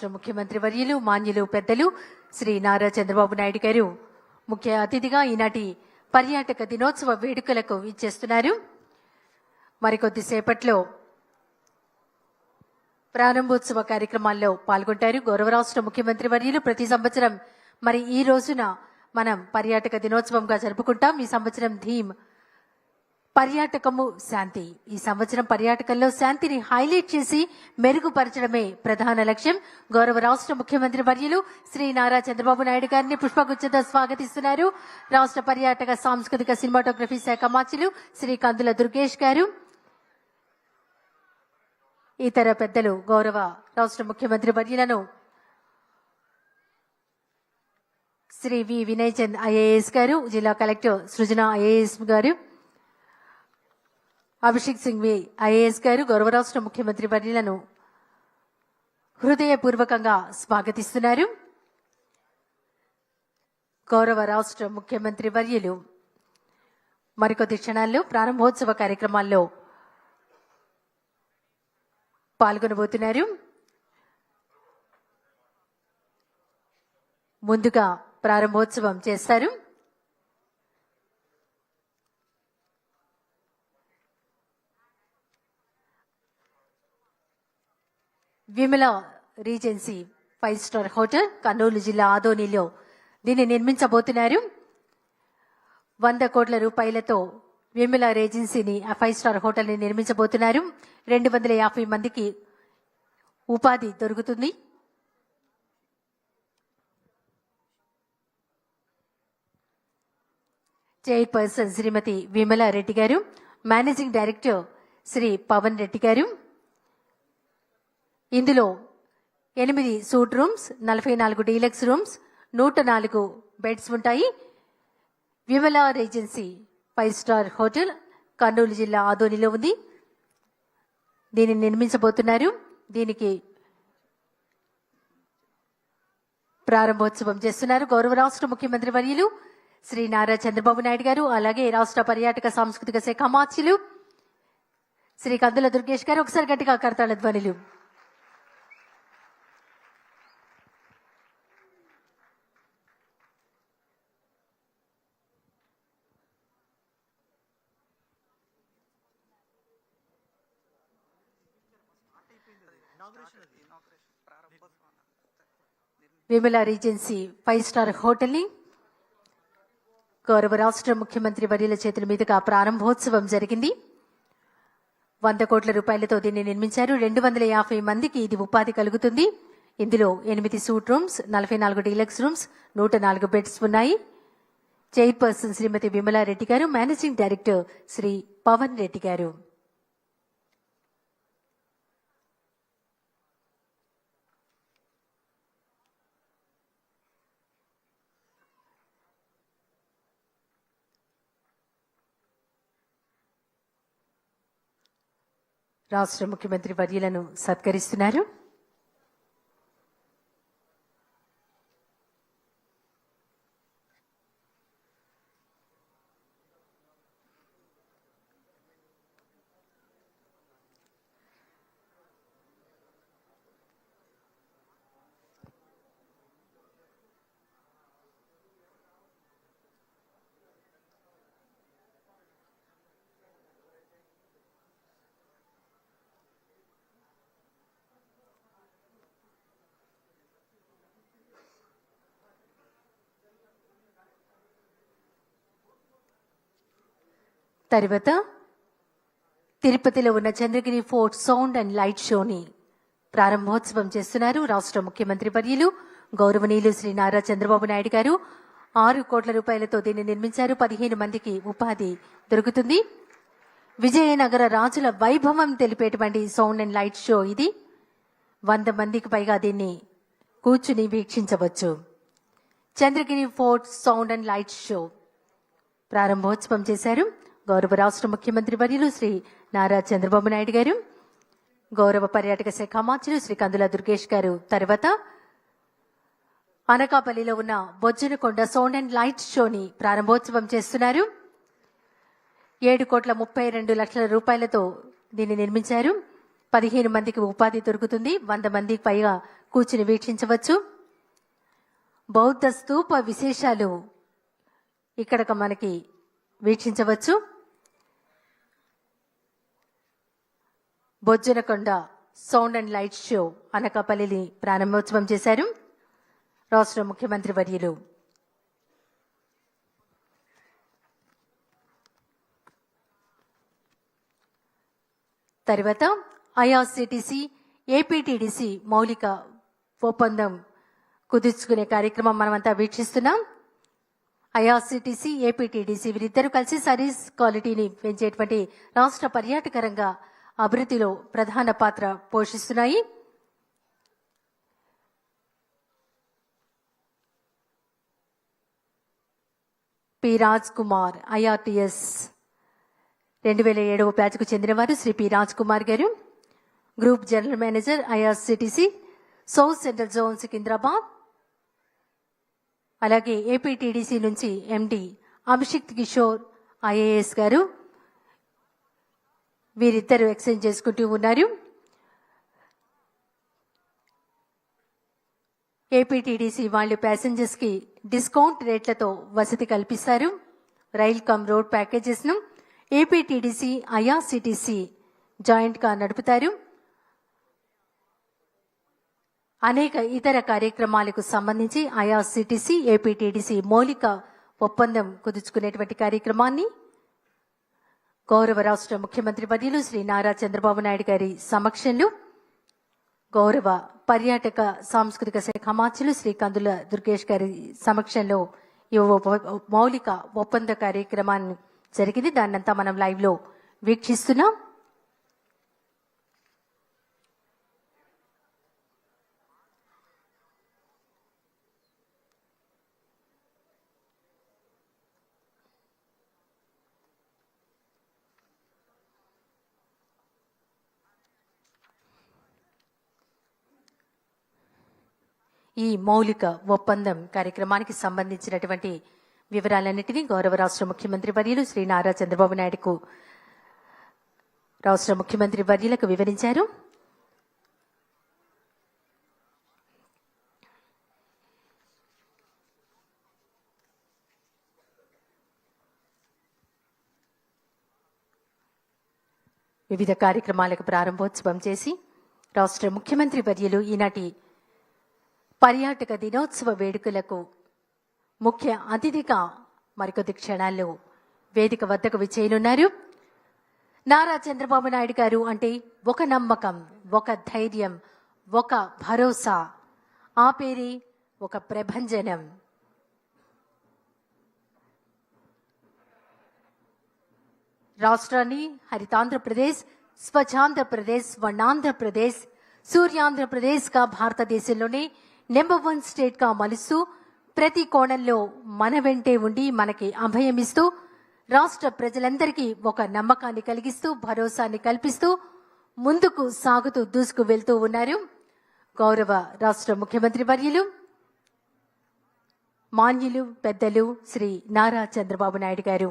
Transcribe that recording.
రాష్ట్ర ముఖ్యమంత్రి వర్యులు మాన్యులు పెద్దలు శ్రీ నారా చంద్రబాబు నాయుడు గారు. ముఖ్య అతిథిగా ఈనాటి పర్యాటక దినోత్సవ వేడుకలకు ఇచ్చేస్తున్నారు మరికొద్దిసేపట్లో ప్రారంభోత్సవ కార్యక్రమాల్లో పాల్గొంటారు గౌరవ రాష్ట్ర ముఖ్యమంత్రి వర్యులు. ప్రతి సంవత్సరం మరి ఈ రోజున మనం పర్యాటక దినోత్సవంగా జరుపుకుంటాం. ఈ సంవత్సరం థీమ్ పర్యాటకము శాంతి. ఈ సంవత్సరం పర్యాటకంలో శాంతిని హైలైట్ చేసి మెరుగుపరచడమే ప్రధాన లక్ష్యం. గౌరవ రాష్ట్ర ముఖ్యమంత్రి వర్యులు శ్రీ నారా చంద్రబాబు నాయుడు గారిని పుష్పగుచ్చతో స్వాగతిస్తున్నారు. రాష్ట్ర పర్యాటక సాంస్కృతిక సినిమాటోగ్రఫీ శాఖ మార్చులు శ్రీ కందుల దుర్గేష్ గారు ఇతర పెద్దలు గౌరవ రాష్ట్ర ముఖ్యమంత్రి వర్యులను శ్రీ వి. వినయ్ చంద్ ఐఏఎస్ గారు జిల్లా కలెక్టర్ సృజన ఐఏఎస్ గారు అభిషేక్ సింగ్ వి ఐఏఎస్ గారు గౌరవ రాష్ట్ర ముఖ్యమంత్రి వర్యులను హృదయపూర్వకంగా స్వాగతిస్తున్నారు. గౌరవ రాష్ట్ర ముఖ్యమంత్రి వర్యులు మరికొద్ది క్షణాల్లో ప్రారంభోత్సవ కార్యక్రమాల్లో పాల్గొనబోతున్నారు. ముందుగా ప్రారంభోత్సవం చేస్తారు. Vimala regency five star hotel Kurnool జిల్లా ఆదోనిలో దీన్ని నిర్మించబోతున్నారు. వంద కోట్ల రూపాయలతో విమల రేజెన్సీని ఆ ఫైవ్ స్టార్ హోటల్ని నిర్మించబోతున్నారు. రెండు వందల యాభై మందికి ఉపాధి దొరుకుతుంది. చైర్పర్సన్ శ్రీమతి విమల రెడ్డి గారు మేనేజింగ్ డైరెక్టర్ శ్రీ పవన్ రెడ్డి గారు ఇందులో ఎనిమిది సూట్ రూమ్స్ నలభై నాలుగు డీలక్స్ రూమ్స్ నూట నాలుగు బెడ్స్ ఉంటాయి. Vimala regency five star hotel Kurnool జిల్లా ఆదోనిలో ఉంది. దీనిని నిర్మించబోతున్నారు. దీనికి ప్రారంభోత్సవం చేస్తున్నారు గౌరవ రాష్ట్ర ముఖ్యమంత్రి వర్యులు శ్రీ నారా చంద్రబాబు నాయుడు గారు అలాగే రాష్ట్ర పర్యాటక సాంస్కృతిక శాఖ మార్చులు శ్రీ కందుల దుర్గేష్ గారు ఒకసారి గట్టిగా కరతాళ ధ్వనులు విమల రీజెన్సీ ఫైవ్ స్టార్ హోటల్ని గౌరవ రాష్ట్ర ముఖ్యమంత్రి వర్యుల చేతుల మీదుగా ప్రారంభోత్సవం జరిగింది. వంద కోట్ల రూపాయలతో దీన్ని నిర్మించారు. రెండు వందల యాభై మందికి ఇది ఉపాధి కలుగుతుంది. ఇందులో ఎనిమిది సూట్ రూమ్స్ నలభై నాలుగు డీలక్స్ రూమ్స్ నూట నాలుగు బెడ్స్ ఉన్నాయి. చైర్పర్సన్ శ్రీమతి విమలా రెడ్డి గారు మేనేజింగ్ డైరెక్టర్ శ్రీ పవన్ రెడ్డి గారు. రాష్ట్ర ముఖ్యమంత్రి వర్యులను సత్కరిస్తున్నారు. తర్వాత తిరుపతిలో ఉన్న Chandragiri fort sound and light షోని ప్రారంభోత్సవం చేస్తున్నారు రాష్ట్ర ముఖ్యమంత్రి వర్యులు గౌరవనీయులు శ్రీ నారా చంద్రబాబు నాయుడు గారు. ఆరు కోట్ల రూపాయలతో దీన్ని నిర్మించారు. పదిహేను మందికి ఉపాధి దొరుకుతుంది. విజయనగర రాజుల వైభవం తెలిపేటువంటి సౌండ్ అండ్ లైట్ షో ఇది. వంద మందికి పైగా దీన్ని కూర్చుని వీక్షించవచ్చు. Chandragiri fort sound and light show ప్రారంభోత్సవం చేశారు. గౌరవ రాష్ట్ర ముఖ్యమంత్రి వర్యులు శ్రీ నారా చంద్రబాబు నాయుడు గారు గౌరవ పర్యాటక శాఖ మంత్రులు శ్రీ కందుల దుర్గేష్ గారు. తర్వాత అనకాపల్లిలో ఉన్న బొజ్జనకొండ సౌండ్ అండ్ లైట్ షోని ప్రారంభోత్సవం చేస్తున్నారు. ఏడు కోట్ల ముప్పై రెండు లక్షల రూపాయలతో దీన్ని నిర్మించారు. పదిహేను మందికి ఉపాధి దొరుకుతుంది. వంద మందికి పైగా కూర్చుని వీక్షించవచ్చు. బౌద్ధ స్తూప విశేషాలు ఇక్కడ మనకి వీక్షించవచ్చు. Bojjannakonda sound and light show అనకాపల్లిని ప్రారంభోత్సవం చేశారు. రాష్ట్ర ముఖ్యమంత్రి వర్యులు. తర్వాత ఐఆర్సిటిసి ఏపీటీడీసీ మౌలిక ఒప్పందం కుదుర్చుకునే కార్యక్రమం మనమంతా వీక్షిస్తున్నాం. ఐఆర్సిటిసి ఏపీటీడీసీ వీరిద్దరూ కలిసి సర్వీస్ క్వాలిటీని పెంచేటువంటి రాష్ట్ర పర్యాటక రంగ అభివృద్ధిలో ప్రధాన పాత్ర పోషిస్తున్నాయి. పి. రాజ్ కుమార్ ఐఆర్టీఎస్ రెండు వేల ఏడవ బ్యాచ్కు చెందినవారు శ్రీ పి. రాజ్ కుమార్ గారు. Group general manager IRCTC South Central zone Secunderabad అలాగే ఏపీటీడీసీ నుంచి ఎండి అభిషిక్త్ కిషోర్ ఐఏఎస్ గారు. వీరిద్దరు ఎక్స్చేంజ్ చేసుకుంటూ ఉన్నారు. ఏపీటీడీసీ వాళ్ళు ప్యాసింజర్స్కి డిస్కౌంట్ రేట్లతో వసతి కల్పిస్తారు. రైల్ కమ్ రోడ్ ప్యాకేజెస్ను ఏపీటీడీసీ ఐఆర్సిటీసీ జాయింట్గా నడుపుతారు. అనేక ఇతర కార్యక్రమాలకు సంబంధించి ఐఆర్సిటీసీ ఏపీటీడీసీ మౌలిక ఒప్పందం కుదుర్చుకునేటువంటి కార్యక్రమాన్ని గౌరవ రాష్ట్ర ముఖ్యమంత్రి వర్యులు శ్రీ నారా చంద్రబాబు నాయుడు గారి సమక్షంలో గౌరవ పర్యాటక సాంస్కృతిక శాఖ మార్చులు శ్రీ కందుల దుర్గేష్ గారి సమక్షంలో ఈ మౌలిక ఒప్పంద కార్యక్రమాన్ని జరిగింది. దాన్నంతా మనం లైవ్లో వీక్షిస్తున్నాం. ఈ మౌలిక ఒప్పందం కార్యక్రమానికి సంబంధించినటువంటి వివరాలన్నింటినీ గౌరవ రాష్ట్ర ముఖ్యమంత్రి వర్యులు శ్రీ నారా చంద్రబాబు నాయుడుకు రాష్ట్ర ముఖ్యమంత్రి వర్యులకు వివరించారు. వివిధ కార్యక్రమాలకు ప్రారంభోత్సవం చేసి రాష్ట్ర ముఖ్యమంత్రి వర్యులు ఈనాటి పర్యాటక దినోత్సవ వేడుకలకు ముఖ్య అతిథిగా మరికొద్ది క్షణాల్లో వేదిక వద్దకు విచ్చేయనున్నారు నారా చంద్రబాబు నాయుడు గారు అంటే ఒక నమ్మకం ఒక ధైర్యం ఒక భరోసా ఆ పేరే ఒక ప్రభంజనం. రాష్ట్రాన్ని హరితాంధ్రప్రదేశ్ స్వచ్ఛాంధ్రప్రదేశ్ వర్ణాంధ్రప్రదేశ్ సూర్యాంధ్రప్రదేశ్గా భారతదేశంలోనే నెంబర్ వన్ స్టేట్గా మలుస్తూ ప్రతి కోణంలో మన వెంటే ఉండి మనకి అభయమిస్తూ రాష్ట్ర ప్రజలందరికీ ఒక నమ్మకాన్ని కలిగిస్తూ భరోసాన్ని కల్పిస్తూ ముందుకు సాగుతూ దూసుకు వెళ్తూ ఉన్నారు గౌరవ రాష్ట్ర ముఖ్యమంత్రి వర్యులు మాన్యులు పెద్దలు శ్రీ నారా చంద్రబాబు నాయుడు గారు.